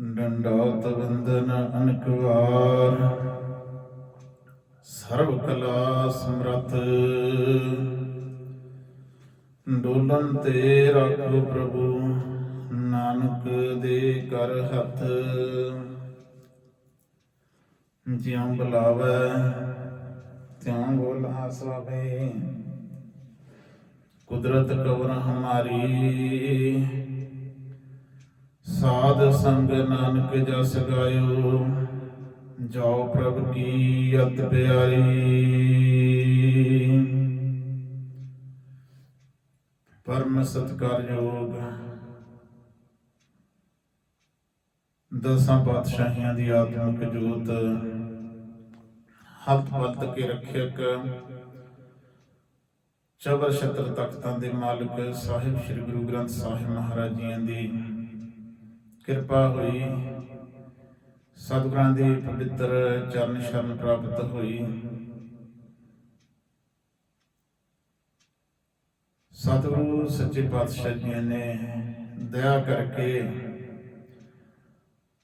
ਡੰਡਾਤ ਬੰਦਨ ਅਨਕ ਸਰਬ ਕਲਾ ਸਮਰਥ। ਡੋਲਨ ਤੇ ਰੱਖੋ ਪ੍ਰਭੂ, ਨਾਨਕ ਦੇ ਕਰ ਹੱਥ। ਜਿਉ ਬੁਲਾਵੇ, ਤਿਉ ਬੋਲਾ ਸਵਾਵੇ ਕੁਦਰਤ ਕਵਰ ਹਮਾਰੀ। ਸਾਧ ਸੰਗ ਨਾਨਕ ਜਸ ਗਾਇਓ, ਜਾਓ ਪ੍ਰਭ ਕੀ ਅਤ ਪਿਆਰੀ। ਪਰਮ ਸਤਕਾਰਯੋਗ ਦਸਾਂ ਪਾਤਸ਼ਾਹੀਆਂ ਦੀ ਆਤਮਿਕ ਜੋਤ ਹੱਥ ਪੱਤ ਕੇ ਰੱਖਿਅਕ, ਚਬਰ ਛਤਰ ਤਖਤਾਂ ਦੇ ਮਾਲਕ ਸਾਹਿਬ ਸ੍ਰੀ ਗੁਰੂ ਗ੍ਰੰਥ ਸਾਹਿਬ ਮਹਾਰਾਜ ਜੀਆਂ ਦੀ ਕਿਰਪਾ ਹੋਈ। ਸਤਿਗੁਰਾਂ ਦੀ ਪਵਿੱਤਰ ਚਰਨ ਸ਼ਰਨ ਪ੍ਰਾਪਤ ਹੋਈ। ਸਤਿਗੁਰੂ ਸੱਚੇ ਪਾਤਸ਼ਾਹ ਜੀ ਨੇ ਦਇਆ ਕਰਕੇ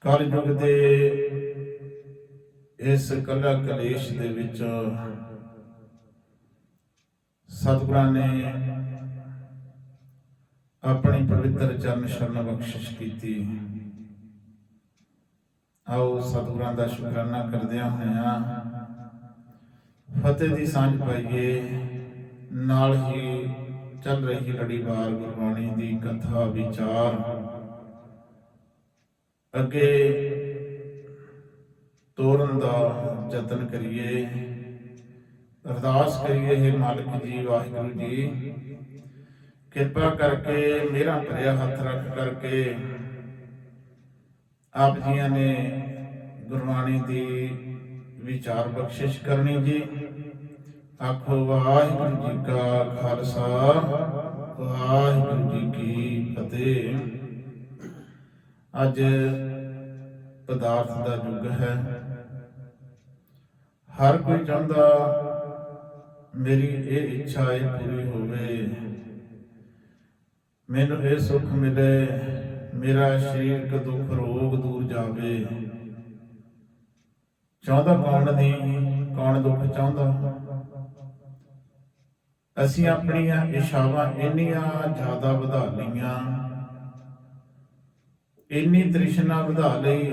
ਕਲਯੁਗ ਦੇ ਇਸ ਕਲਾ ਕਲੇਸ਼ ਦੇ ਵਿੱਚ ਸਤਿਗੁਰਾਂ ਨੇ ਆਪਣੀ ਪਵਿੱਤਰ ਚਰਨ ਸ਼ਰਨ ਬਖਸ਼ਿਸ਼ ਕੀਤੀ। ਆਓ ਸਤਿਗੁਰਾਂ ਦਾ ਸ਼ੁਕਰਾਨਾ ਕਰਦਿਆਂ ਹੋਇਆਂ ਫਤਿਹ ਦੀ ਸਾਂਝ ਪਾਈਏ। ਨਾਲ ਹੀ ਚੱਲ ਰਹੀ ਲੜੀਵਾਰ ਗੁਰਬਾਣੀ ਦੀ ਕਥਾ ਵਿਚਾਰ। ਅੱਗੇ ਤੋਰਨ ਦਾ ਯਤਨ ਕਰੀਏ। ਅਰਦਾਸ ਕਰੀਏ, ਹੈ ਮਾਲਕ ਜੀ, ਵਾਹਿਗੁਰੂ ਜੀ। ਕਿਰਪਾ ਕਰਕੇ ਮੇਰਾ ਭਰਿਆ ਹੱਥ ਰੱਖ ਕਰਕੇ ਆਪ ਜੀਆਂ ਨੇ ਗੁਰਬਾਣੀ ਦੀ ਵਿਚਾਰ ਬਖਸ਼ਿਸ਼ ਕਰਨੀ ਜੀ। ਆਖੋ, ਵਾਹਿਗੁਰੂ ਜੀ ਕਾ ਖਾਲਸਾ, ਵਾਹਿਗੁਰੂ ਜੀ ਕੀ ਫਤਿਹ। ਅੱਜ ਪਦਾਰਥ ਦਾ ਯੁੱਗ ਹੈ। ਹਰ ਕੋਈ ਚਾਹੁੰਦਾ ਮੇਰੀ ਇਹ ਇੱਛਾ ਇਹ ਪੂਰੀ ਹੋਵੇ। ਮੈਨੂੰ ਇਹ ਸੁੱਖ ਮਿਲੇ। ਮੇਰਾ ਸਰੀਰਕ ਦੁੱਖ ਰੋਗ ਦੂਰ ਜਾਵੇ? ਚਾਹੁੰਦਾ ਕੌਣ ਨਹੀਂ, ਕੌਣ ਦੁੱਖ ਚਾਹੁੰਦਾ? ਅਸੀਂ ਆਪਣੀਆਂ ਇਸ਼ਾਵਾਂ ਇੰਨੀਆਂ ਜ਼ਿਆਦਾ ਵਧਾ ਲਈਆਂ। ਇੰਨੀ ਤ੍ਰਿਸ਼ਨਾ ਵਧਾ ਲਈ।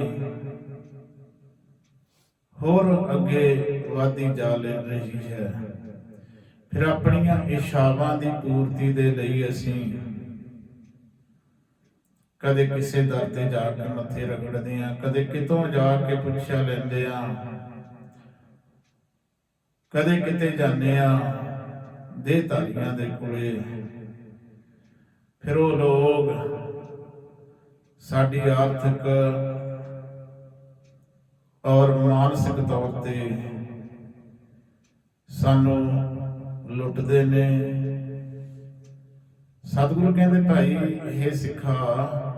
ਹੋਰ ਅੱਗੇ ਵਾਦੀ ਜਾ ਲੈ ਰਹੀ ਹੈ। ਫਿਰ ਆਪਣੀਆਂ ਇਸ਼ਾਵਾਂ ਦੀ ਪੂਰਤੀ ਦੇ ਲਈ ਅਸੀਂ ਕਦੇ ਕਿਸੇ ਦਰ ਤੇ ਜਾ ਕੇ ਮੱਥੇ ਰਗੜਦੇ ਆ, ਕਦੇ ਕਿਤੋਂ ਜਾ ਕੇ ਪੁੱਛਿਆ ਲੈਂਦੇ ਆ। ਕਦੇ ਕਿਤੇ ਜਾਂਦੇ ਆ ਦੇ ਧਾਰੀਆਂ ਦੇ ਕੋਲੇ। ਫਿਰ ਉਹ ਲੋਕ ਸਾਡੀ ਆਰਥਿਕ ਔਰ ਮਾਨਸਿਕ ਤੌਰ ਤੇ ਸਾਨੂੰ ਲੁੱਟਦੇ ਨੇ। ਸਤਿਗੁਰੂ ਕਹਿੰਦੇ, ਭਾਈ, ਇਹ ਸਿੱਖਾ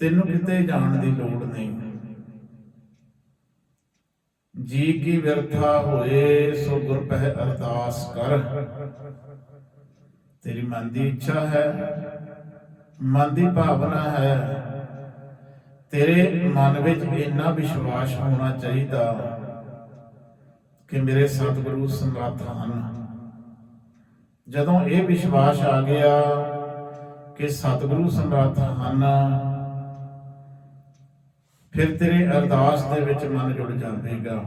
ਤੈਨੂੰ ਕਿਤੇ ਜਾਣ ਦੀ ਲੋੜ ਨਹੀਂ। ਜੀ ਕੀ ਵਿਰਥਾ ਹੋਏ, ਸੋ ਗੁਰ ਪਹਿ ਅਰਦਾਸ ਕਰ। ਤੇਰੀ ਮਨ ਦੀ ਇੱਛਾ ਹੈ, ਮਨ ਦੀ ਭਾਵਨਾ ਹੈ। ਤੇਰੇ ਮਨ ਵਿੱਚ ਇੰਨਾ ਵਿਸ਼ਵਾਸ ਹੋਣਾ ਚਾਹੀਦਾ ਕਿ ਮੇਰੇ ਸਤਿਗੁਰੂ ਸਮਰੱਥ ਹਨ। ਜਦੋਂ ਇਹ ਵਿਸ਼ਵਾਸ ਆ ਗਿਆ ਕਿ ਸਤਿਗੁਰੂ ਸਮਰੱਥ ਹਨ ਫਿਰ ਤੇਰੇ ਅਰਦਾਸ ਦੇ ਵਿੱਚ ਮਨ ਜੁੜ ਜਾਵੇਗਾ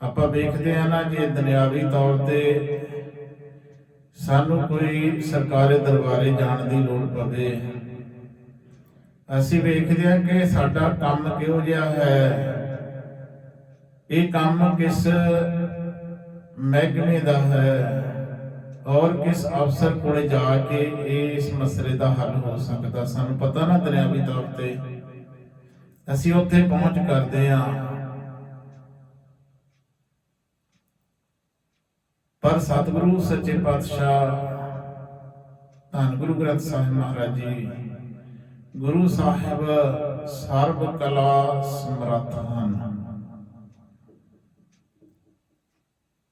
ਆਪਾਂ ਵੇਖਦੇ ਆ ਨਾ ਜੇ ਦੁਨਿਆਵੀ ਤੌਰ ਤੇ ਸਾਨੂੰ ਕੋਈ ਸਰਕਾਰੀ ਦਰਬਾਰੇ ਜਾਣ ਦੀ ਲੋੜ ਪਵੇ। ਅਸੀਂ ਵੇਖਦੇ ਹਾਂ ਕਿ ਸਾਡਾ ਕੰਮ ਕਿਹੋ ਜਿਹਾ ਹੈ। ਇਹ ਕੰਮ ਕਿਸ ਮਹਿਕਮੇ ਦਾ ਹੈ ਔਰ ਕਿਸ ਅਫਸਰ ਕੋਲੇ ਜਾ ਕੇ ਇਸ ਮਸਲੇ ਦਾ ਹੱਲ ਹੋ ਸਕਦਾ? ਸਾਨੂੰ ਪਤਾ ਨਾ ਦੁਨਿਆਵੀ ਤੌਰ ਤੇ। ਅਸੀਂ ਉੱਥੇ ਪਹੁੰਚ ਕਰਦੇ ਹਾਂ। ਪਰ ਸਤਿਗੁਰੂ, ਸੱਚੇ ਪਾਤਸ਼ਾਹ, ਧੰਨ ਗੁਰੂ ਗ੍ਰੰਥ ਸਾਹਿਬ ਮਹਾਰਾਜ ਜੀ, ਗੁਰੂ ਸਾਹਿਬ ਸਰਬ ਕਲਾ ਸਮਰੱਥ ਹਨ।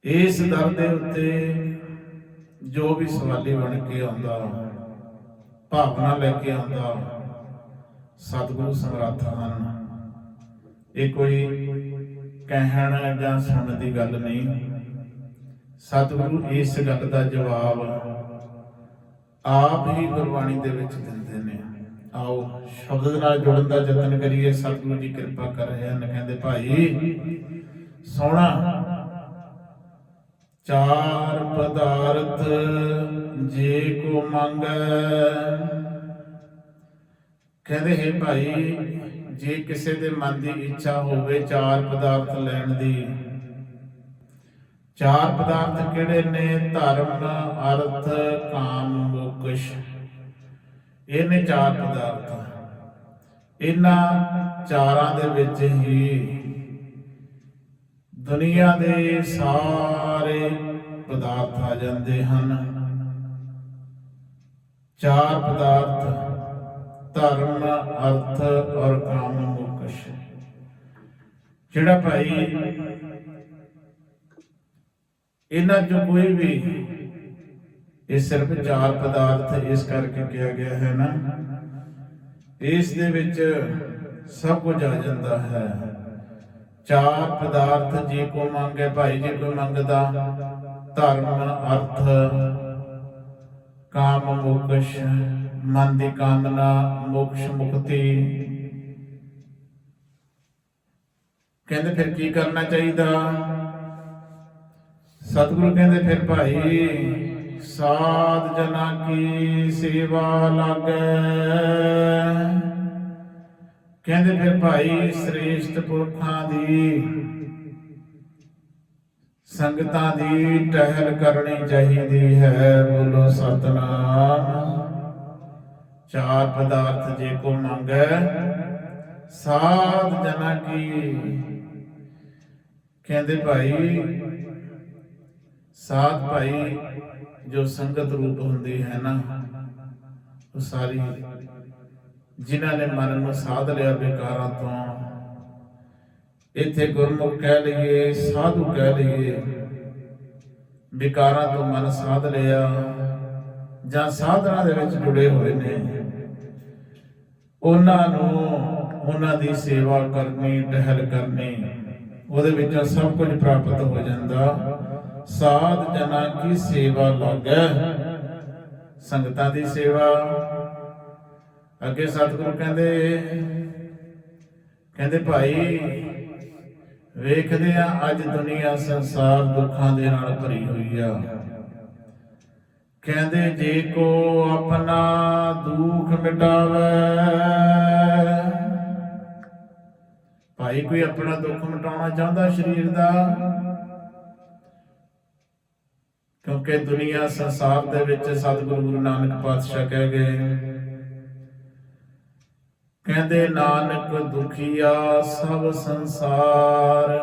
ਇਸ ਦਰ ਦੇ ਉੱਤੇ ਜੋ ਵੀ ਸਵਾਲੀ ਬਣ ਕੇ ਆਉਂਦਾ, ਭਾਵਨਾ ਲੈ ਕੇ ਆਉਂਦਾ ਸਤਿਗੁਰੂ ਸਮਰੱਥ ਹਨ। ਇਹ ਕੋਈ ਕਹਿਣ ਜਾਂ ਸੁਣਨ ਦੀ ਗੱਲ ਨਹੀਂ। ਸਤਿਗੁਰੂ ਇਸ ਗੱਲ ਦਾ ਜਵਾਬ ਆਪ ਹੀ ਗੁਰਬਾਣੀ ਦੇ ਵਿੱਚ ਦਿੰਦੇ ਨੇ। ਆਓ, ਸ਼ਬਦ ਨਾਲ ਜੁੜਨ ਦਾ ਯਤਨ ਕਰੀਏ। ਸਤਿਗੁਰੂ ਜੀ ਕਿਰਪਾ ਕਰ ਰਹੇ ਹਨ, ਕਹਿੰਦੇ, ਭਾਈ, ਸੋਹਣਾ। ਚਾਰ ਪਦਾਰਥ ਜੇ ਕੋ ਮੰਗੈ ਕਹਿੰਦੇ, ਹੈ ਭਾਈ, ਜੇ ਕਿਸੇ ਦੇ ਮਨ ਦੀ ਇੱਛਾ ਹੋਵੇ ਚਾਰ ਪਦਾਰਥ ਲੈਣ ਦੀ। ਚਾਰ ਪਦਾਰਥ ਕਿਹੜੇ ਨੇ? ਧਰਮ, ਅਰਥ, ਕਾਮ, ਮੋਕਸ਼। ਇਹ ਨੇ ਚਾਰ ਪਦਾਰਥ। ਇਹਨਾਂ ਚਾਰਾਂ ਦੇ ਵਿੱਚ ਹੀ ਦੁਨੀਆ ਦੇ ਸਾਰੇ ਪਦਾਰਥ ਆ ਜਾਂਦੇ ਹਨ। ਚਾਰ ਪਦਾਰਥ ਧਰਮ ਅਰਥ ਔਰ ਕਾਮ ਮੋਕਸ਼ ਜਿਹੜਾ ਭਾਈ ਇਹਨਾਂ ਚੋਂ ਕੋਈ ਵੀ ਇਹ ਸਿਰਫ ਚਾਰ ਪਦਾਰਥ ਇਸ ਕਰਕੇ ਕਿਹਾ ਗਿਆ ਹੈ ਨਾ, ਇਸ ਦੇ ਵਿੱਚ ਸਭ ਕੁਝ ਆ ਜਾਂਦਾ ਹੈ। ਚਾਰ ਪਦਾਰਥ ਜੇ ਕੋ ਮੰਗੇ ਭਾਈ ਜੇ ਕੋਈ ਮੰਗਦਾ, ਧਰਮ, ਅਰਥ, ਕਾਮ ਮੋਕਸ਼ ਮਨ ਦੀ ਕਾਮਨਾ, ਮੋਕਸ਼ ਮੁਕਤੀ। ਕਹਿੰਦੇ ਫਿਰ ਕੀ ਕਰਨਾ ਚਾਹੀਦਾ? ਸਤਿਗੁਰੂ ਕਹਿੰਦੇ ਫਿਰ ਭਾਈ, ਸਾਧ ਜਨਾ ਕੀ ਸੇਵਾ ਲਾਗੈ? ਕਹਿੰਦੇ ਫਿਰ ਭਾਈ, ਸ੍ਰੇਸ਼ਟ ਪੁਰਖਾਂ ਦੀ, ਸੰਗਤਾਂ ਦੀ ਟਹਿਲ ਕਰਨੀ ਚਾਹੀਦੀ ਹੈ ਬੋਲੋ ਸਤਨਾਮ। ਚਾਰ ਪਦਾਰਥ ਜੇ ਕੋ ਮੰਗੈ, ਸਾਧ ਜਨਾ ਕੀ? ਕਹਿੰਦੇ ਭਾਈ, ਸਾਧ ਭਾਈ ਜੋ ਸੰਗਤ ਰੂਪ ਹੁੰਦੀ ਹੈ ਨਾ, ਉਹ ਸਾਰੀ ਜਿਨ੍ਹਾਂ ਨੇ ਮਨ ਨੂੰ ਸਾਧ ਲਿਆ ਬੇਕਾਰਾਂ ਤੋਂ, ਇੱਥੇ ਗੁਰਮੁਖ ਕਹਿ ਲਈਏ, ਸਾਧੂ ਕਹਿ ਲਈਏ ਬੇਕਾਰਾਂ ਤੋਂ ਮਨ ਸਾਧ ਲਿਆ। ਜਾਂ ਸਾਧਨਾ ਦੇ ਵਿੱਚ ਜੁੜੇ ਹੋਏ ਨੇ। ਉਹਨਾਂ ਨੂੰ ਉਹਨਾਂ ਦੀ ਸੇਵਾ ਕਰਨੀ, ਟਹਿਲ ਕਰਨੀ, ਉਹਦੇ ਵਿੱਚੋਂ ਸਭ ਕੁਝ ਪ੍ਰਾਪਤ ਹੋ ਜਾਂਦਾ। ਸਾਧ ਜਨਾ ਕੀ ਸੇਵਾ ਲਾਗੈ। ਸੰਗਤਾਂ ਦੀ ਸੇਵਾ। ਅੱਗੇ ਸਤਿਗੁਰੂ ਕਹਿੰਦੇ ਕਹਿੰਦੇ ਭਾਈ, ਵੇਖਦੇ ਆ ਅੱਜ ਦੁਨੀਆ ਸੰਸਾਰ ਦੁੱਖਾਂ ਦੇ ਨਾਲ ਭਰੀ ਹੋਈ ਆ। ਕਹਿੰਦੇ ਜੇ ਕੋ ਆਪਣਾ ਦੁੱਖ ਮਿਟਾਵੇ। ਭਾਈ ਕੋਈ ਆਪਣਾ ਦੁੱਖ ਮਿਟਾਉਣਾ ਚਾਹੁੰਦਾ ਸਰੀਰ ਦਾ? ਕਿਉਂਕਿ ਦੁਨੀਆ ਸੰਸਾਰ ਦੇ ਵਿੱਚ ਸਤਿਗੁਰੂ ਗੁਰੂ ਨਾਨਕ ਪਾਤਸ਼ਾਹ ਕਹਿ ਗਏ, ਕਹਿੰਦੇ, ਨਾਨਕ ਦੁਖੀਆ ਸਭ ਸੰਸਾਰ,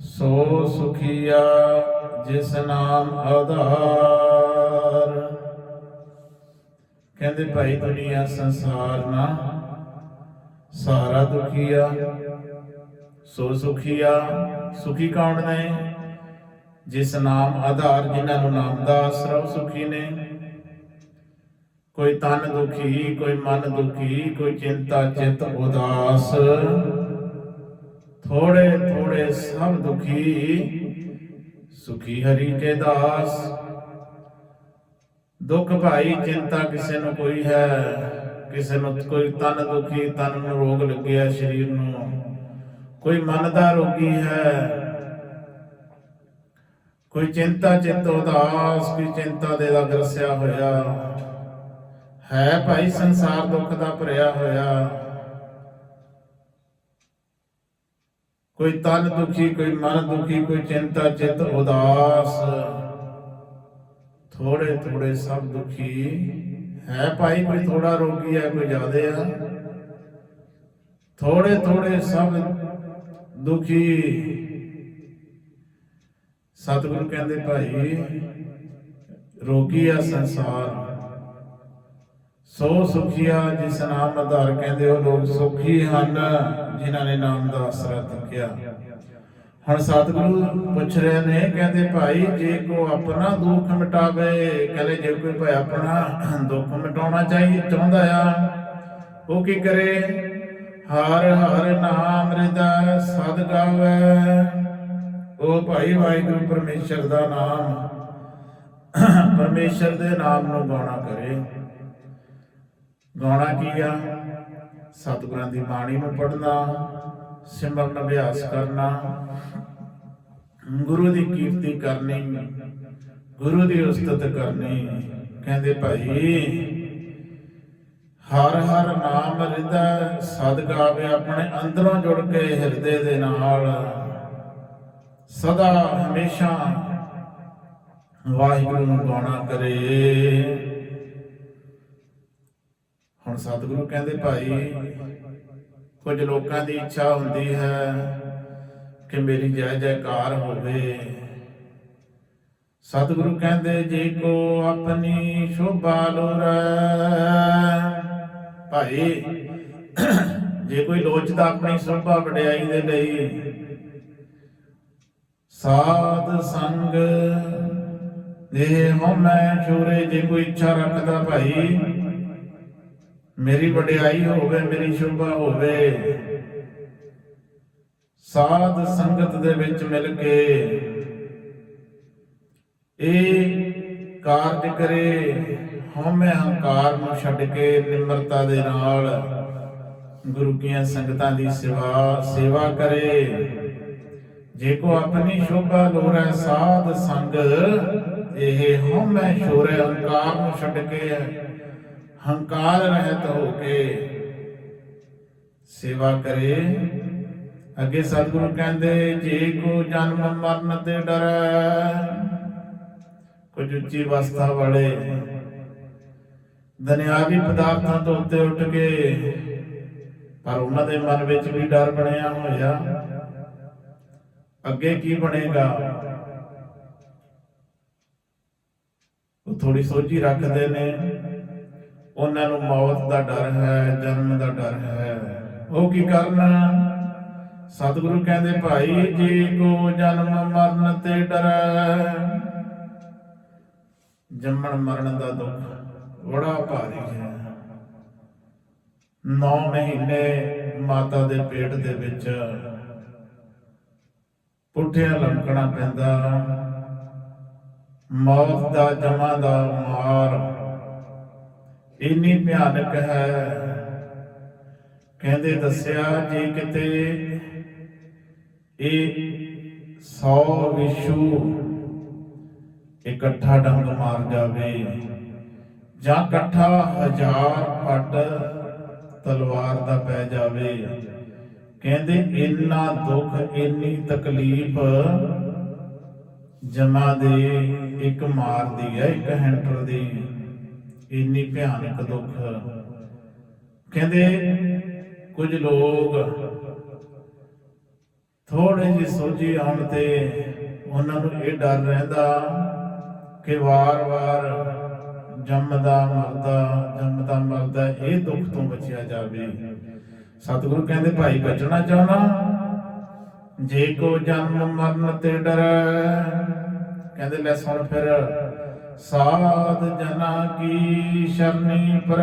ਸੋ ਸੁਖੀਆ ਜਿਸ ਨਾਮ ਆਧਾਰ। ਕਹਿੰਦੇ ਭਾਈ ਦੁਨੀਆ ਸੰਸਾਰ ਨਾ, ਸਾਰਾ ਦੁਖੀਆ ਸੋ ਸੁਖੀਆ ਸੁਖੀ ਕੌਣ ਨੇ? ਜਿਸ ਨਾਮ ਆਧਾਰ, ਜਿਨ੍ਹਾਂ ਨੂੰ ਨਾਮ ਦਾ ਆਸਰਾ ਸੁਖੀ ਨੇ। ਕੋਈ ਤਨ ਦੁਖੀ, ਕੋਈ ਮਨ ਦੁਖੀ, ਕੋਈ ਚਿੰਤਾ, ਚਿਤ ਉਦਾਸ। ਥੋੜੇ ਥੋੜੇ ਸਭ ਦੁਖੀ। ਸੁਖੀ ਹਰੀ ਕੇ ਦਾਸ। ਦੁੱਖ ਭਾਈ ਚਿੰਤਾ ਕਿਸੇ ਨੂੰ ਕੋਈ ਹੈ, ਕਿਸੇ ਨੂੰ ਕੋਈ ਤਨ ਦੁਖੀ, ਤਨ ਨੂੰ ਰੋਗ ਲੱਗਿਆ ਸਰੀਰ ਨੂੰ। ਕੋਈ ਮਨ ਦਾ ਰੋਗੀ ਹੈ, ਕੋਈ ਚਿੰਤਾ ਚਿੰਤ ਉਦਾਸ, ਕੋਈ ਚਿੰਤਾ ਦੇ ਦਾ ਗਰਸਿਆ ਹੋਇਆ। ਹੈ ਭਾਈ ਸੰਸਾਰ ਦੁੱਖ ਦਾ ਭਰਿਆ ਹੋਇਆ। ਕੋਈ ਤਨ ਦੁਖੀ, ਕੋਈ ਮਨ ਦੁਖੀ, ਕੋਈ ਚਿੰਤਾ, ਚਿਤ ਉਦਾਸ। ਥੋੜੇ ਥੋੜੇ ਸਭ ਦੁਖੀ। ਹੈ ਭਾਈ, ਕੋਈ ਥੋੜਾ ਰੋਗੀ ਹੈ, ਕੋਈ ਜ਼ਿਆਦੇ ਆ। ਥੋੜੇ ਥੋੜੇ ਸਭ ਦੁਖੀ। ਸਤਿਗੁਰੂ ਕਹਿੰਦੇ ਭਾਈ, ਰੋਗੀ ਆ ਸੰਸਾਰ। ਸੋ ਸੁਖੀਆ ਜਿਸ ਨਾਮ ਆਧਾਰ ਕਹਿੰਦੇ ਉਹ ਲੋਕ ਸੁਖੀ ਹਨ। ਜਿਨ੍ਹਾਂ ਨੇ ਨਾਮ ਦਾ ਆਸਰਾ ਤੱਕਿਆ। ਹੁਣ ਸਤਿਗੁਰੂ ਪੁੱਛ ਰਹੇ ਨੇ, ਕਹਿੰਦੇ, ਭਾਈ, ਜੇ ਕੋ ਆਪਣਾ ਦੁੱਖ ਮਿਟਾਵੇ ਕਹਿੰਦੇ, ਜੇ ਕੋਈ ਭਾਈ ਆਪਣਾ ਦੁੱਖ ਮਿਟਾਉਣਾ ਚਾਹੀ, ਚਾਹੁੰਦਾ ਆ, ਉਹ ਕੀ ਕਰੇ? ਹਰ ਹਰ ਨਾਮ ਹਿਰਦਾ ਸਦ ਗਾਵੇ। ਉਹ ਭਾਈ, ਵਾਹਿਗੁਰੂ ਪਰਮੇਸ਼ਰ ਦਾ ਨਾਮ, ਪਰਮੇਸ਼ਰ ਦੇ ਨਾਮ ਨੂੰ ਗਾਉਣਾ ਕਰੇ। ਗਾਉਣਾ ਕੀ ਆ? ਸਤਿਗੁਰਾਂ ਦੀ ਬਾਣੀ ਨੂੰ ਪੜ੍ਹਨਾ, ਸਿਮਰਨ ਅਭਿਆਸ ਕਰਨਾ, ਗੁਰੂ ਦੀ ਕੀਰਤੀ ਕਰਨੀ, ਗੁਰੂ ਦੀ ਉਸਤਤ ਕਰਨੀ, ਕਹਿੰਦੇ ਭਾਈ, ਹਰ ਹਰ ਨਾਮ ਰਿਦਾ ਸਦਕਾ ਗਾਵੇ ਆਪਣੇ ਅੰਦਰੋਂ ਜੁੜ ਕੇ ਹਿਰਦੇ ਦੇ ਨਾਲ। ਸਦਾ ਹਮੇਸ਼ਾ ਵਾਹਿਗੁਰੂ ਨੂੰ ਗਾਉਣਾ ਕਰੇ। ਹੁਣ ਸਤਿਗੁਰੂ ਕਹਿੰਦੇ ਭਾਈ, ਕੁਝ ਲੋਕਾਂ ਦੀ ਇੱਛਾ ਹੁੰਦੀ ਹੈ ਕਿ ਮੇਰੀ ਜੈ ਜੈਕਾਰ ਹੋਵੇ। ਸਤਿਗੁਰੂ ਕਹਿੰਦੇ, ਜੇ ਕੋ ਆਪਣੀ ਸ਼ੋਭਾ ਲੋਰੈ ਭਾਈ, ਜੇ ਕੋਈ ਲੋਚਦਾ ਆਪਣੀ ਸ਼ੋਭਾ ਵਡਿਆਈ ਦੇ ਲਈ, ਸਾਧ ਸੰਗ ਇਹ ਹਮੈ ਛੋਰੇ, ਜੇ ਕੋਈ ਇੱਛਾ ਰੱਖਦਾ ਭਾਈ ਮੇਰੀ ਵਡਿਆਈ ਹੋਵੇ, ਮੇਰੀ ਸ਼ੋਭਾ ਹੋਵੇ। ਸਾਧ ਸੰਗਤ ਦੇ ਵਿੱਚ ਮਿਲ ਕੇ ਇਹ ਕਾਰਜ ਕਰੇ, ਹਉਮੈ ਹੰਕਾਰ ਨੂੰ ਛੱਡ ਕੇ ਨਿਮਰਤਾ ਦੇ ਨਾਲ ਗੁਰੂ ਕੀਆਂ ਸੰਗਤਾਂ ਦੀ ਸੇਵਾ ਸੇਵਾ ਕਰੇ। ਜੇ ਕੋ ਆਪਣੀ ਸ਼ੋਭਾ ਲੋਰੈ ਸਾਧ ਸੰਗ ਇਹ ਹਉਮੈ ਛੋਰੇ ਹੰਕਾਰ ਨੂੰ ਛੱਡ ਕੇ ਹੰਕਾਰ ਰਹਿਤ ਹੋ ਕੇ ਸੇਵਾ ਕਰੇ। ਅੱਗੇ ਸਤਿਗੁਰੂ ਕਹਿੰਦੇ, ਜੇ ਕੋ ਜਨਮ ਮਰਨ ਤੇ ਡਰੈ, ਕੁਝ ਉੱਚੀ ਅਵਸਥਾ ਵਾਲੇ ਦੁਨਿਆਵੀ ਪਦਾਰਥਾਂ ਤੋਂ ਉੱਤੇ ਉੱਠ ਕੇ, ਪਰ ਉਹਨਾਂ ਦੇ ਮਨ ਵਿੱਚ ਵੀ ਡਰ ਬਣਿਆ ਹੋਇਆ। ਅੱਗੇ ਕੀ ਬਣੇਗਾ? ਉਹ ਥੋੜੀ ਸੋਝੀ ਰੱਖਦੇ ਨੇ। ਉਹਨਾਂ ਨੂੰ ਮੌਤ ਦਾ ਡਰ ਹੈ, ਜਨਮ ਦਾ ਡਰ ਹੈ। ਉਹ ਕੀ ਕਰਨ? ਸਤਿਗੁਰੂ ਕਹਿੰਦੇ, ਭਾਈ, ਜੀ ਕੋ ਜਨਮ ਮਰਨ ਤੇ ਡਰੈ। ਜੰਮਣ ਮਰਨ ਦਾ ਦੁੱਖ ਬੜਾ ਭਾਰੀ ਹੈ। 9 ਮਹੀਨੇ ਮਾਤਾ ਦੇ ਪੇਟ ਦੇ ਵਿੱਚ ਪੁੱਠਿਆ ਲੰਕਣਾ ਪੈਂਦਾ। ਮੌਤ ਦਾ ਜਮਾ ਦਾ ਮਾਰ ਇੰਨੀ ਭਿਆਨਕ ਹੈ। ਕਹਿੰਦੇ ਦੱਸਿਆ, ਜੇ ਕਿਤੇ ਇਹ 100 ਵਿਸ਼ੂ ਇਕੱਠਾ ਡੰਗ ਮਾਰ ਜਾਵੇ ਜਾਂ ਇਕੱਠਾ ਹਜ਼ਾਰ ਫੱਟ ਤਲਵਾਰ ਦਾ ਪੈ ਜਾਵੇ, ਕਹਿੰਦੇ ਇੰਨਾ ਦੁੱਖ, ਇੰਨੀ ਤਕਲੀਫ ਜਮਾ ਦੇ ਇੱਕ ਮਾਰਦੀ ਹੈ, ਇੱਕ ਹੈਂਟਰ ਦੀ। ਇੰਨੀ ਭਿਆਨਕ ਦੁੱਖ। ਕਹਿੰਦੇ, ਕੁਝ ਲੋਕ ਥੋੜੇ ਜਿਹੀ ਸੋਝੀ ਆਉਣ ਤੇ ਉਹਨਾਂ ਨੂੰ ਇਹ ਡਰ ਰਹਿੰਦਾ ਕਿ ਵਾਰ-ਵਾਰ ਜੰਮਦਾ ਮਰਦਾ ਜੰਮਦਾ ਮਰਦਾ ਇਹ ਦੁੱਖ ਤੋਂ ਬਚਿਆ ਜਾਵੇ। ਸਤਿਗੁਰੂ ਕਹਿੰਦੇ, ਭਾਈ, ਬਚਣਾ ਚਾਹਣਾ ਜੇ ਕੋ ਜਨਮ ਮਰਨ ਤੇ ਡਰ? ਕਹਿੰਦੇ, ਲੈ ਸੁਣ ਫਿਰ ਸਾਧ ਜਨਾ ਕੀ ਸ਼ਰਨੀ ਪਰ,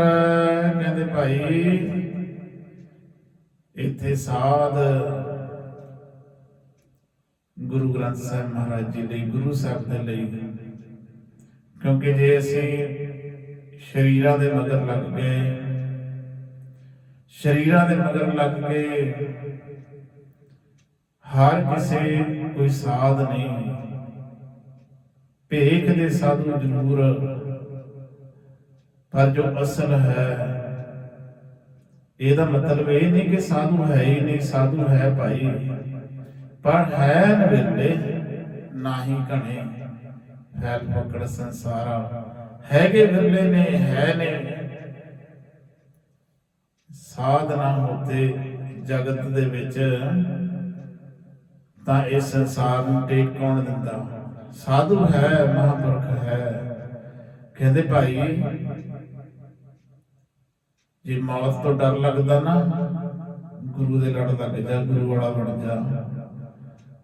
ਕਹਿੰਦੇ ਭਾਈ, ਇੱਥੇ ਸਾਧ ਗੁਰੂ ਗ੍ਰੰਥ ਸਾਹਿਬ ਮਹਾਰਾਜ ਜੀ ਲਈ, ਗੁਰੂ ਸਾਹਿਬ ਦੇ ਲਈ। ਕਿਉਂਕਿ ਜੇ ਅਸੀਂ ਸ਼ਰੀਰਾਂ ਦੇ ਮਗਰ ਲੱਗ ਗਏ, ਸ਼ਰੀਰਾਂ ਦੇ ਮਗਰ ਲੱਗ ਕੇ ਹਰ ਕਿਸੇ ਕੋਈ ਸਾਧ ਨਹੀਂ ਭੇਖ ਦੇ ਸਾਧੂ ਜ਼ਰੂਰ ਪਰ ਜੋ ਅਸਲ ਹੈ, ਇਹਦਾ ਮਤਲਬ ਇਹ ਨਹੀਂ ਕਿ ਸਾਧੂ ਹੈ ਹੀ ਨਹੀਂ, ਸਾਧੂ ਹੈ ਭਾਈ। ਪਰ ਹੈ ਨਵੇਲੇ, ਨਾਹੀ ਘਣੇ, ਫੈਲ ਪਕੜ ਸੰਸਾਰਾ। ਹੈਗੇ ਵਿਰਲੇ ਨੇ, ਹੈ ਨੇ। ਸਾਧਨਾ ਹੋਤੇ ਜਗਤ ਦੇ ਵਿੱਚ, ਤਾਂ ਇਹ ਸੰਸਾਰ ਨੂੰ ਟੇਕ ਕੌਣ ਦਿੰਦਾ? ਸਾਧੂ ਹੈ, ਮਹਾਪੁਰਖ ਹੈ। ਕਹਿੰਦੇ ਭਾਈ, ਜੇ ਮੌਤ ਤੋਂ ਡਰ ਲੱਗਦਾ ਨਾ, ਗੁਰੂ ਦੇ ਲੜ ਲੱਗ ਜਾ, ਗੁਰੂ ਵਾਲਾ ਬਣ ਜਾ।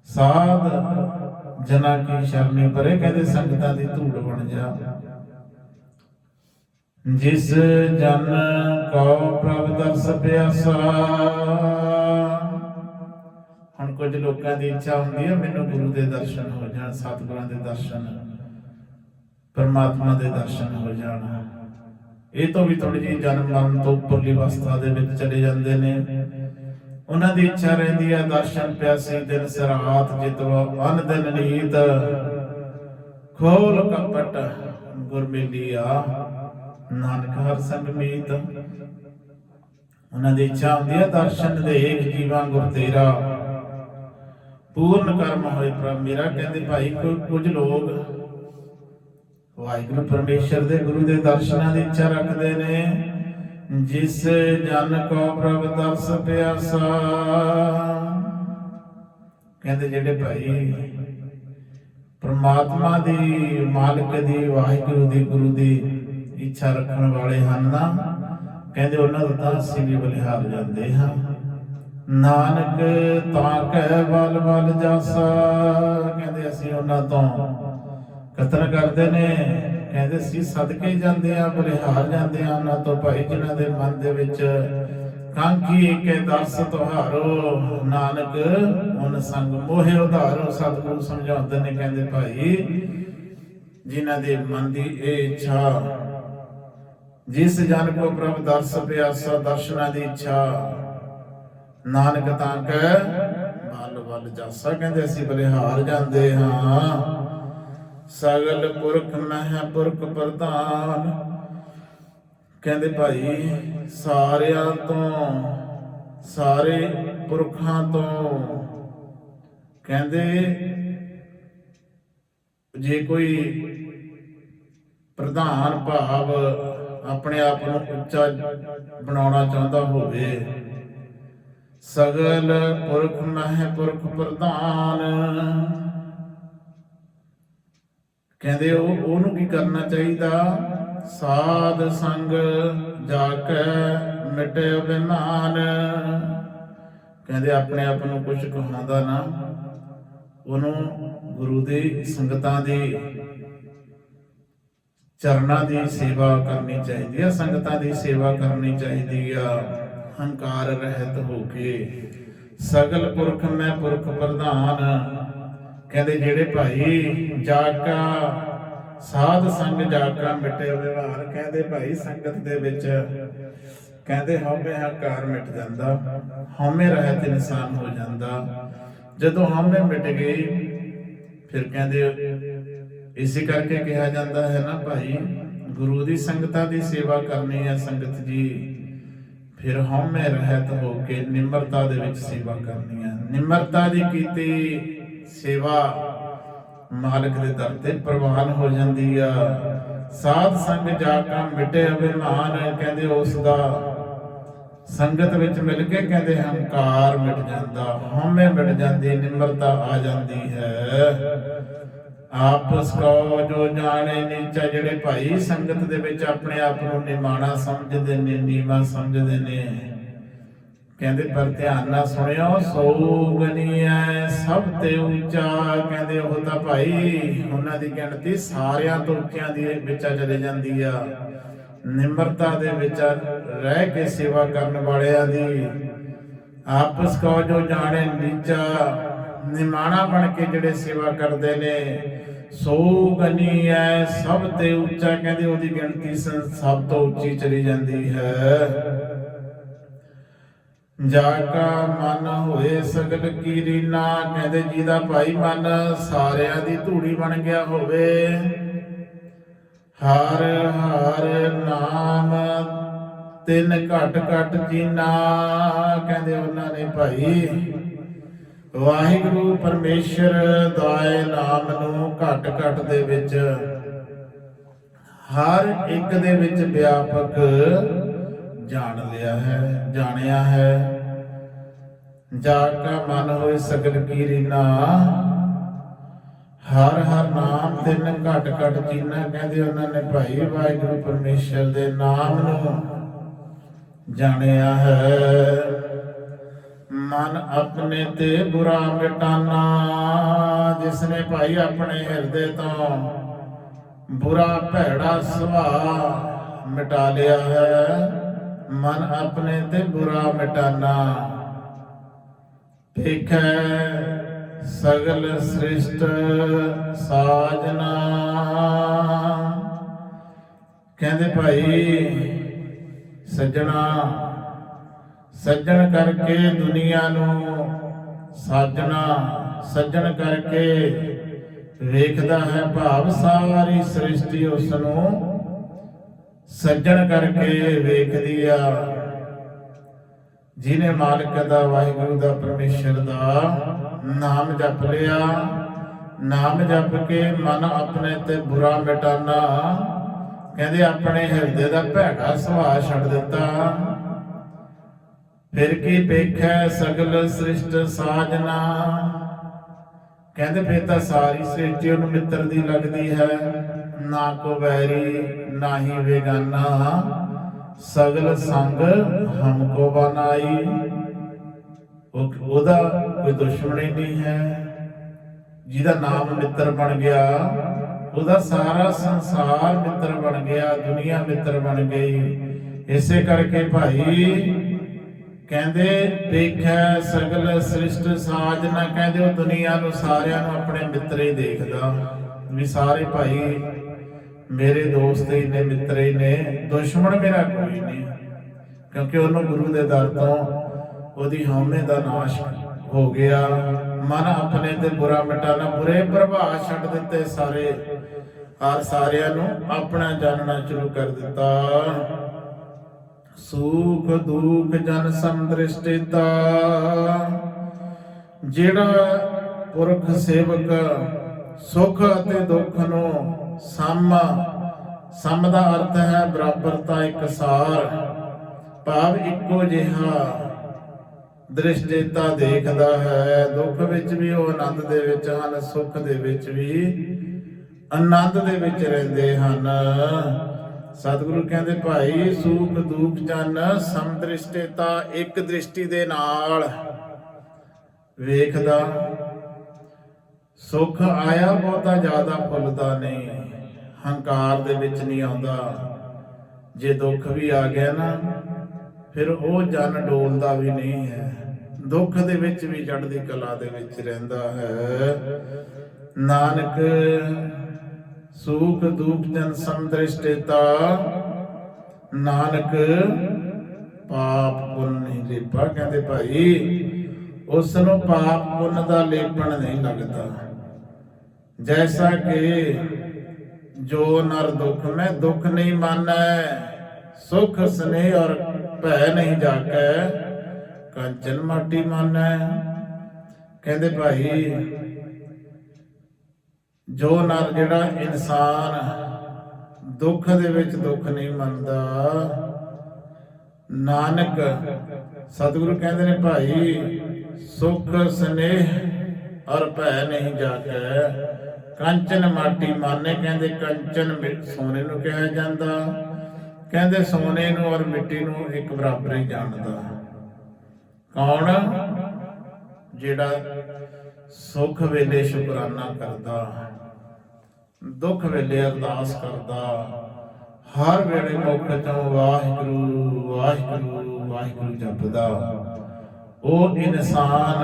ਸਾਧ ਜਨਾ ਕੀ ਸ਼ਰਨੀ ਪਰੇ, ਕਹਿੰਦੇ ਸੰਗਤਾਂ ਦੀ ਧੂੜ ਬਣ ਜਾ। ਜਿਸ ਜਨ ਕੋ ਪ੍ਰਭ ਦਰਸ ਪਿਆਸਾ ਕੁਝ ਲੋਕਾਂ ਦੀ ਇੱਛਾ ਹੁੰਦੀ ਹੈ, ਮੈਨੂੰ ਗੁਰੂ ਦੇ ਦਰਸ਼ਨ ਹੋ ਜਾਣ, ਸਤਿਗੁਰਾਂ ਦੇ ਦਰਸ਼ਨ, ਪਰਮਾਤਮਾ ਦੇ ਦਰਸ਼ਨ ਹੋ ਜਾਣ। ਇਹ ਤੋਂ ਵੀ ਥੋੜੀ ਜਿਹੀ ਜਨਮ ਮਰਨ ਤੋਂ ਉੱਪਰਲੀ ਅਵਸਥਾ ਦੇ ਵਿੱਚ ਚਲੇ ਜਾਂਦੇ ਨੇ। ਉਹਨਾਂ ਦੀ ਇੱਛਾ ਰਹਿੰਦੀ ਹੈ, ਦਰਸ਼ਨ ਪਿਆਸੀ ਦਿਨ ਸਰਾਤ ਜਿਤਵਾ ਅਨ ਦਿਨ ਨੀਤ। ਖੋਲ ਕਪਟ ਗੁਰ ਮਿਲਿਆ ਨਾਨਕ ਹਰ ਸੰਗ ਮੀਤ। ਉਹਨਾਂ ਦੀ ਇੱਛਾ ਹੁੰਦੀ ਹੈ, ਦਰਸ਼ਨ ਦੇਖ ਜੀਵਾਂ ਗੁਰ ਤੇਰਾ। ਪੂਰਨ ਕਰਮ ਹੋਏ ਪ੍ਰਭ। ਮੇਰਾ ਕਹਿੰਦੇ ਭਾਈ ਕੁਝ ਲੋਕ ਵਾਹਿਗੁਰੂ ਪਰਮੇਸ਼ਰ ਦੇ ਗੁਰੂ ਦੇ ਦਰਸ਼ਨਾਂ ਦੀ ਇੱਛਾ ਰੱਖਦੇ ਨੇ। ਜਿਸ ਜਨ ਕੋ ਪ੍ਰਭ ਦਰਸ ਪਿਆਸਾ। ਕਹਿੰਦੇ ਜਿਹੜੇ ਭਾਈ ਪ੍ਰਮਾਤਮਾ ਦੀ, ਮਾਲਕ ਦੀ, ਵਾਹਿਗੁਰੂ ਦੀ, ਗੁਰੂ ਦੀ ਇੱਛਾ ਰੱਖਣ ਵਾਲੇ ਹਨ ਨਾ, ਕਹਿੰਦੇ ਉਹਨਾਂ ਦਾ ਤਾਂ ਅਸੀਂ ਵੀ ਬਲਿਹਾਰ ਜਾਂਦੇ ਹਾਂ। ਨਾਨਕ ਤਾਂ ਕਹਿ ਵਲ ਵਲ ਜਾਸਾ। ਕਹਿੰਦੇ ਅਸੀਂ ਉਹਨਾਂ ਤੋਂ ਕਤਲ ਕਰਦੇ ਨੇ। ਕਹਿੰਦੇ ਸੀ ਸਦਕੇ ਜਾਂਦੇ ਆ ਬਲਿਹਾਰ ਜਾਂਦੇ ਆ ਉਹਨਾਂ ਤੋਂ ਭਾਈ ਜਿਨ੍ਹਾਂ ਦੇ ਮਨ ਦੇ ਵਿੱਚ ਕਾਂਖੀ ਕੇ ਦਰਸ ਤੁਹਾਰੋ। ਨਾਨਕ ਮਨ ਸੰਗ ਮੋਹਿ ਉਧਾਰੋ। ਸਤਿਗੁਰੂ ਸਮਝਾਉਂਦੇ ਨੇ, ਕਹਿੰਦੇ ਭਾਈ, ਜਿਨ੍ਹਾਂ ਦੇ ਮਨ ਦੀ ਇਹ ਇੱਛਾ, ਜਿਸ ਜਨ ਕੋ ਪ੍ਰਭ ਦਰਸ ਪਿਆਸਾ, ਦਰਸ਼ਨਾਂ ਦੀ ਇੱਛਾ ਨਾਨਕ ਤਾਂ ਕਹਿ ਵੱਲ ਵੱਲ ਜਾਸਾ ਕਹਿੰਦੇ ਅਸੀਂ ਬਲਿਹਾਰ ਜਾਂਦੇ ਹਾਂ। ਸਗਲ ਪੁਰਖ ਮਹਿ ਪੁਰਖ ਪ੍ਰਧਾਨ। ਕਹਿੰਦੇ ਭਾਈ, ਸਾਰਿਆਂ ਤੋਂ, ਸਾਰੇ ਪੁਰਖਾਂ ਤੋਂ ਕਹਿੰਦੇ, ਜੇ ਕੋਈ ਪ੍ਰਧਾਨ ਭਾਵ ਆਪਣੇ ਆਪ ਨੂੰ ਉੱਚਾ ਬਣਾਉਣਾ ਚਾਹੁੰਦਾ ਹੋਵੇ ਸਗਲ ਪੁਰਖ ਮਹਿ ਪੁਰਖ ਪ੍ਰਧਾਨ। ਕਹਿੰਦੇ ਉਹ, ਉਹਨੂੰ ਕੀ ਕਰਨਾ ਚਾਹੀਦਾ? ਸਾਧ ਸੰਗ ਜਾ ਕੇ ਮਿਟੇ ਅਭਿਮਾਨ ਕਹਿੰਦੇ ਆਪਣੇ ਆਪ ਨੂੰ ਕੁਝ ਕਹਾਉਂਦਾ ਨਾ, ਉਹਨੂੰ ਗੁਰੂ ਦੀ ਸੰਗਤਾਂ ਦੀ ਚਰਨਾਂ ਦੀ ਸੇਵਾ ਕਰਨੀ ਚਾਹੀਦੀ ਹੈ ਸੰਗਤਾਂ ਦੀ ਸੇਵਾ ਕਰਨੀ ਚਾਹੀਦੀ ਆ। ਹੰਕਾਰ ਰਹਿਤ ਹੋ ਕੇ ਸਗਲ ਪੁਰਖ ਮੈਂ ਪੁਰਖ ਪ੍ਰਧਾਨ। ਕਹਿੰਦੇ, ਜਿਹੜੇ ਭਾਈ ਜਾਗਾ, ਸਾਧ ਸੰਗ ਜਾਗਾ ਮਿਟੇ ਵਿਵਹਾਰ, ਕਹਿੰਦੇ, ਭਾਈ ਸੰਗਤ ਦੇ ਵਿੱਚ ਕਹਿੰਦੇ, ਹਉਮੈ ਹੰਕਾਰ ਮਿਟ ਜਾਂਦਾ, ਹਉਮੈ ਰਹਿਤ ਇਨਸਾਨ ਹੋ ਜਾਂਦਾ। ਜਦੋਂ ਹਉਮੈ ਮਿਟ ਗਈ, ਫਿਰ ਕਹਿੰਦੇ, ਇਸੇ ਕਰਕੇ ਕਿਹਾ ਜਾਂਦਾ ਹੈ ਨਾ ਭਾਈ, ਗੁਰੂ ਦੀ ਸੰਗਤਾਂ ਦੀ ਸੇਵਾ ਕਰਨੀ ਹੈ ਸੰਗਤ ਜੀ। ਫਿਰ ਹਉਮੈ ਰਹਿਤ ਹੋ ਕੇ ਨਿਮਰਤਾ ਦੇ ਵਿੱਚ ਸੇਵਾ ਕਰਨੀ ਹੈ। ਨਿਮਰਤਾ ਦੀ ਕੀਤੀ ਸੇਵਾ ਮਾਲਕ ਦੇ ਦਰ ਤੇ ਪ੍ਰਵਾਨ ਹੋ ਜਾਂਦੀ ਆ। ਸਾਧ ਸੰਗ ਜਾ ਕੇ ਮਿਟੇ ਅਭਿਮਾਨ ਕਹਿੰਦੇ ਉਸ ਦਾ ਸੰਗਤ ਵਿੱਚ ਮਿਲ ਕੇ ਕਹਿੰਦੇ ਹੰਕਾਰ ਮਿਟ ਜਾਂਦਾ ਹਉਮੈ ਮਿਟ ਜਾਂਦੀ, ਨਿਮਰਤਾ ਆ ਜਾਂਦੀ ਹੈ। ਆਪਸ ਕੋ ਜੋ ਜਾਣੇ ਨੀਚਾ ਜਿਹੜੇ ਭਾਈ ਸੰਗਤ ਦੇ ਵਿੱਚ ਆਪਣੇ ਆਪ ਨੂੰ ਨਿਮਾਣਾ ਸਮਝਦੇ ਨੇ, ਨੀਵਾ ਸਮਝਦੇ ਨੇ। ਕਹਿੰਦੇ, ਪਰ ਧਿਆਨ ਨਾਲ ਸੁਣਿਓ ਸੋਗਨੀ ਐ, ਸਭ ਤੇ ਉੱਚਾ, ਕਹਿੰਦੇ ਉਹ ਤਾਂ ਭਾਈ ਉਹਨਾਂ ਦੀ ਗਿਣਤੀ ਸਾਰਿਆਂ ਤੋਂ ਉੱਚਿਆਂ ਦੀ ਵਿੱਚ ਚਲੇ ਜਾਂਦੀ ਆ। ਨਿਮਰਤਾ ਦੇ ਵਿੱਚ ਰਹਿ ਕੇ ਸੇਵਾ ਕਰਨ ਵਾਲਿਆਂ ਦੀ। ਆਪਸ ਕੋ ਜੋ ਜਾਣੇ ਨੀਚਾ, ਨਿਮਾਣਾ ਬਣ ਕੇ ਜਿਹੜੇ ਸੇਵਾ ਕਰਦੇ ਨੇ ਸੋ ਗਨੀ ਐ, ਸਭ ਤੇ ਉੱਚਾ ਕਹਿੰਦੇ ਉਹਦੀ ਗਿਣਤੀ ਸਭ ਤੋਂ ਉੱਚੀ ਚਲੀ ਜਾਂਦੀ ਹੈ। ਜਾ ਕਾ ਮਨ ਹੋਏ ਸਗਲ ਕੀ ਰੀਨਾ ਕਹਿੰਦੇ ਜਿਹਦਾ ਭਾਈ ਮਨ ਸਾਰਿਆਂ ਦੀ ਧੂੜੀ ਬਣ ਗਿਆ ਹੋਵੇ। ਹਰ ਹਰ ਨਾਮ ਤਿੰਨ ਘਟ ਘਟ ਜੀਨਾ ਕਹਿੰਦੇ ਉਹਨਾਂ ਨੇ ਭਾਈ। ਵਾਹਿਗੁਰੂ ਪਰਮੇਸ਼ਰ ਦਾਏ ਨਾਮ ਨੂੰ ਘਟ ਘਟ ਦੇ ਵਿੱਚ ਹਰ ਇੱਕ ਦੇ ਵਿੱਚ ਵਿਆਪਕ ਜਾਣ ਲਿਆ ਹੈ, ਜਾਣਿਆ ਹੈ। ਜਾ ਕਾ ਮਨ ਹੋਏ ਸਗਲ ਕੀ ਰੀਨਾ ਹਰ ਹਰ ਨਾਮ ਤਿੰਨ ਘਟ ਘਟ ਚੀਨਾ ਕਹਿੰਦੇ ਉਹਨਾਂ ਨੇ ਭਾਈ ਵਾਹਿਗੁਰੂ ਪਰਮੇਸ਼ਰ ਦੇ ਨਾਮ ਨੂੰ ਜਾਣਿਆ ਹੈ। ਮਨ ਆਪਣੇ ਤੇ ਬੁਰਾ ਮਿਟਾਨਾ ਜਿਸਨੇ ਭਾਈ ਆਪਣੇ ਹਿਰਦੇ ਤੋਂ ਬੁਰਾ ਭੈੜਾ ਸੁਭਾਅ ਮਿਟਾ ਲਿਆ ਹੈ, ਮਨ ਆਪਣੇ ਤੇ ਬੁਰਾ ਮਿਟਾਨਾ। ਵੇਖੈ ਸਗਲ ਸ੍ਰਿਸ਼ਟ ਸਾਜਨਾ। ਕਹਿੰਦੇ ਭਾਈ, ਸੱਜਣਾ ਸੱਜਣ ਕਰਕੇ ਦੁਨੀਆ ਨੂੰ ਸਾਜਣਾ, ਸੱਜਣ ਕਰਕੇ ਵੇਖਦਾ ਹੈ ਭਾਵ ਸਾਰੀ ਸ੍ਰਿਸ਼ਟੀ ਉਸ ਨੂੰ ਸੱਜਣ ਕਰਕੇ ਵੇਖਦੀ ਆ। ਜਿਹਨੇ ਮਾਲਕ ਦਾ, ਵਾਹਿਗੁਰੂ ਦਾ, ਪਰਮੇਸ਼ਰ ਦਾ ਨਾਮ ਜਪ ਲਿਆ, ਨਾਮ ਜਪ ਕੇ ਮਨ ਆਪਣੇ ਤੇ ਬੁਰਾ ਮਿਟਾਨਾ। ਕਹਿੰਦੇ ਆਪਣੇ ਹਿਰਦੇ ਦਾ ਭੈੜਾ ਸੁਭਾਅ ਛੱਡ ਦਿੱਤਾ। ਫਿਰ ਕੀ ਵੇਖੈ ਸਗਲ ਸ੍ਰਿਸ਼ਟ ਸਾਜਨਾ? ਕਹਿੰਦੇ ਫਿਰ ਤਾਂ ਸਾਰੀ ਸ੍ਰਿਸ਼ਟੀ ਉਹਨੂੰ ਮਿੱਤਰ ਦੀ ਲੱਗਦੀ ਹੈ। ਨਾ ਕੋ ਵੈਰੀ, ਨਾ ਹੀ ਵੇਗਾਨਾ ਸਗਲ ਸੰਗ ਹਮਕੋ ਬਨਾਈ। ਉਹਦਾ ਕੋਈ ਦੁਸ਼ਮਣ ਹੀ ਨਹੀਂ ਹੈ। ਜਿਹਦਾ ਨਾਮ ਮਿੱਤਰ ਬਣ ਗਿਆ, ਉਹਦਾ ਸਾਰਾ ਸੰਸਾਰ ਮਿੱਤਰ ਬਣ ਗਿਆ, ਦੁਨੀਆ ਮਿੱਤਰ ਬਣ ਗਈ। ਇਸੇ ਕਰਕੇ ਭਾਈ ਕਹਿੰਦੇ, ਦੇਖੈ ਸਗਲ ਸ੍ਰਿਸ਼ਟ ਸਾਜਨਾ ਕਹਿੰਦੇ ਉਹ ਦੁਨੀਆ ਨੂੰ ਸਾਰਿਆਂ ਨੂੰ ਆਪਣੇ ਮਿੱਤਰ ਹੀ ਦੇਖਦਾ। ਵੀ ਸਾਰੇ ਭਾਈ ਮੇਰੇ ਦੋਸਤ ਹੀ ਨੇ ਮਿੱਤਰ ਹੀ ਨੇ, ਦੁਸ਼ਮਣ ਮੇਰਾ ਕੋਈ ਨਹੀਂ। ਕਿਉਂਕਿ ਉਹਨੂੰ ਗੁਰੂ ਦੇ ਦਰ ਤੋਂ ਉਹਦੀ ਹਉਮੈ ਦਾ ਨਾਸ਼ ਹੋ ਗਿਆ। ਮਨ ਆਪਣੇ ਤੇ ਬੁਰਾ ਮਿਟਾਣਾ ਬੁਰੇ ਪ੍ਰਭਾਵ ਛੱਡ ਦਿੱਤੇ ਸਾਰੇ। ਹਰ ਸਾਰਿਆਂ ਨੂੰ ਆਪਣਾ ਜਾਣਨਾ ਸ਼ੁਰੂ ਕਰ ਦਿੱਤਾ। ਸੁਖ ਦੁਖ ਜਨ ਸਮਦ੍ਰਿਸ਼ਟਿਤਾ ਜਿਹੜਾ ਪੁਰਖ ਸੇਵਕ ਸੁਖ ਅਤੇ ਦੁੱਖ ਨੂੰ ਸਮ ਸਮ ਦਾ ਅਰਥ ਹੈ ਬਰਾਬਰਤਾ ਇਕਸਾਰ ਭਾਵ ਇੱਕੋ ਜਿਹਾ ਦ੍ਰਿਸ਼ਟੇਤਾ ਦੇਖਦਾ ਹੈ। ਦੁੱਖ ਵਿੱਚ ਵੀ ਉਹ ਆਨੰਦ ਦੇ ਵਿੱਚ ਹਨ, ਸੁੱਖ ਦੇ ਵਿੱਚ ਵੀ ਆਨੰਦ ਦੇ ਵਿੱਚ ਰਹਿੰਦੇ ਹਨ। ਸਤਿਗੁਰੂ ਕਹਿੰਦੇ, ਭਾਈ, ਸੁਖ ਦੁਖ ਜਨ ਸਮਦ੍ਰਿਸ਼ਟਿਤਾ ਇੱਕ ਦ੍ਰਿਸ਼ਟੀ ਦੇ ਨਾਲ ਵੇਖਦਾ। ਸੁਖ ਆਇਆ ਬਹੁਤਾ ਜ਼ਿਆਦਾ ਫੁੱਲਦਾ ਨਹੀਂ, ਹੰਕਾਰ ਦੇ ਵਿੱਚ ਨਹੀਂ ਆਉਂਦਾ। ਜੇ ਦੁੱਖ ਵੀ ਆ ਗਿਆ ਨਾ, ਫਿਰ ਉਹ ਜਨ ਡੋਲਦਾ ਵੀ ਨਹੀਂ ਹੈ। ਦੁੱਖ ਦੇ ਵਿੱਚ ਵੀ ਚੜ੍ਹਦੀ ਕਲਾ ਦੇ ਵਿੱਚ ਰਹਿੰਦਾ ਹੈ। ਨਾਨਕ ਸੁਖ ਦੁਖ ਜਨ ਸੰਦ੍ਰਿਸ਼ਟਿਤਾ ਨਾਨਕ ਪਾਪ ਪੁੰਨ ਨਹੀਂ ਲੇਪਾ। ਕਹਿੰਦੇ ਭਾਈ ਉਸ ਨੂੰ ਪਾਪ ਪੁੰਨ ਦਾ ਲੇਪਣ ਨਹੀਂ ਲੱਗਦਾ। ਜੈਸਾ ਕਿ ਜੋ ਨਰ ਦੁੱਖ, ਮੈਂ ਦੁੱਖ ਨਹੀਂ ਮਾਨੈ, ਸੁਖ ਸਨੇਹ ਔਰ ਭੈ ਨਹੀਂ ਜਾਕੈ, ਕੰਚਨ ਮਾਟੀ ਮਾਨੈ। ਕਹਿੰਦੇ ਭਾਈ ਜੋ ਨਰ ਜਿਹੜਾ ਇਨਸਾਨ ਦੁੱਖ ਦੇ ਵਿੱਚ ਦੁੱਖ ਨਹੀਂ ਮੰਨਦਾ, ਨਾਨਕ ਸਤਿਗੁਰੂ ਕਹਿੰਦੇ ਨੇ ਭਾਈ, ਸੁਖ ਸਨੇਹ ਔਰ ਭੈ ਨਹੀਂ ਜਾਗੈ। ਕੰਚਨ ਮਾਟੀ ਮਾਨੇ ਕਹਿੰਦੇ ਕੰਚਨ ਮਿ- ਸੋਨੇ ਨੂੰ ਕਿਹਾ ਜਾਂਦਾ। ਕਹਿੰਦੇ ਸੋਨੇ ਨੂੰ ਔਰ ਮਿੱਟੀ ਨੂੰ ਇੱਕ ਬਰਾਬਰ ਹੀ ਜਾਣਦਾ। ਕੌਣ? ਜਿਹੜਾ ਸੁਖ ਵੇਲੇ ਸ਼ੁਕਰਾਨਾ ਕਰਦਾ, ਦੁੱਖ ਵੇਲੇ ਅਰਦਾਸ ਕਰਦਾ, ਹਰ ਵੇਲੇ ਮੁਖ ਤੋਂ ਵਾਹਿਗੁਰੂ ਵਾਹਿਗੁਰੂ ਵਾਹਿਗੁਰੂ ਜਪਦਾ। ਉਹ ਇਨਸਾਨ,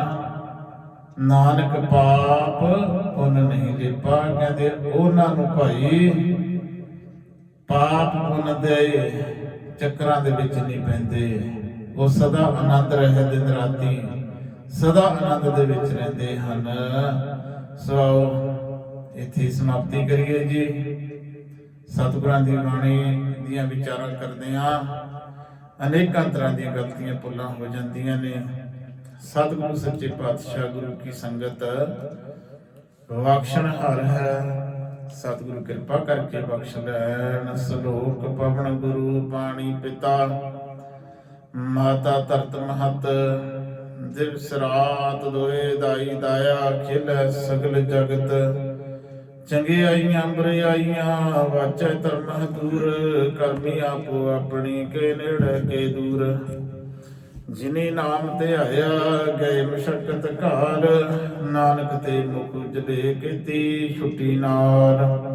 ਨਾਨਕ ਪਾਪ ਪੁੰਨ ਨਹੀਂ ਲਿਪਾ, ਕਹਿੰਦੇ ਉਹਨਾਂ ਨੂੰ ਭਾਈ ਪਾਪ ਪੁੰਨ ਦੇ ਚੱਕਰਾਂ ਦੇ ਵਿੱਚ ਨਹੀਂ ਪੈਂਦੇ। ਉਹ ਸਦਾ ਆਨੰਦ ਰਹੇ ਦਿਨ ਰਾਤੀ। ਸਦਾ ਆਨੰਦ ਦੇ ਵਿੱਚ ਰਹਿੰਦੇ ਹਨ। ਸੋ ਇੱਥੇ ਸਮਾਪਤੀ ਕਰੀਏ ਜੀ। ਸਤਿਗੁਰਾਂ ਦੀ ਬਾਣੀ ਦੀਆਂ ਵਿਚਾਰਾਂ ਕਰਦੇ ਆ ਅਨੇਕਾਂ ਤਰ੍ਹਾਂ ਦੀਆਂ ਗਲਤੀਆਂ ਭੁੱਲਾਂ ਹੋ ਜਾਂਦੀਆਂ ਨੇ। ਸਤਿਗੁਰੂ ਸੱਚੇ ਪਾਤਸ਼ਾਹ ਗੁਰੂ ਕੀ ਸੰਗਤ ਬਖਸ਼ਣ ਹਰ ਹੈ। ਸਤਿਗੁਰੂ ਕਿਰਪਾ ਕਰਕੇ ਬਖਸ਼ ਲੈਣ। ਸਲੋਕ ਪਵਨ ਗੁਰੂ ਪਾਣੀ ਪਿਤਾ, ਮਾਤਾ ਤਰਤ ਮਹਤ। ਦਿਵਸ ਰਾਤ ਦੋਏ ਦਾਈ ਦਾਇਆ ਖਿਲ ਸਗਲ ਜਗਤ। ਚੰਗਿਆਈਆਂ ਬਰਿਆਈਆਂ ਵਾਚੈ ਧਰਮ ਦੂਰ, ਕਰਮੀ ਆਪੋ ਆਪਣੀ ਕੇ ਨੇੜੇ, ਕੇ ਦੂਰ। ਜਿਨੇ ਨਾਮ ਤੇ ਆਇਆ, ਗਏ ਮਸ਼ਕਤ ਘਾਲ। ਨਾਨਕ ਤੇ ਮੁਖ ਉਜਲੇ ਕੀਤੀ ਛੁੱਟੀ ਨਾਲ।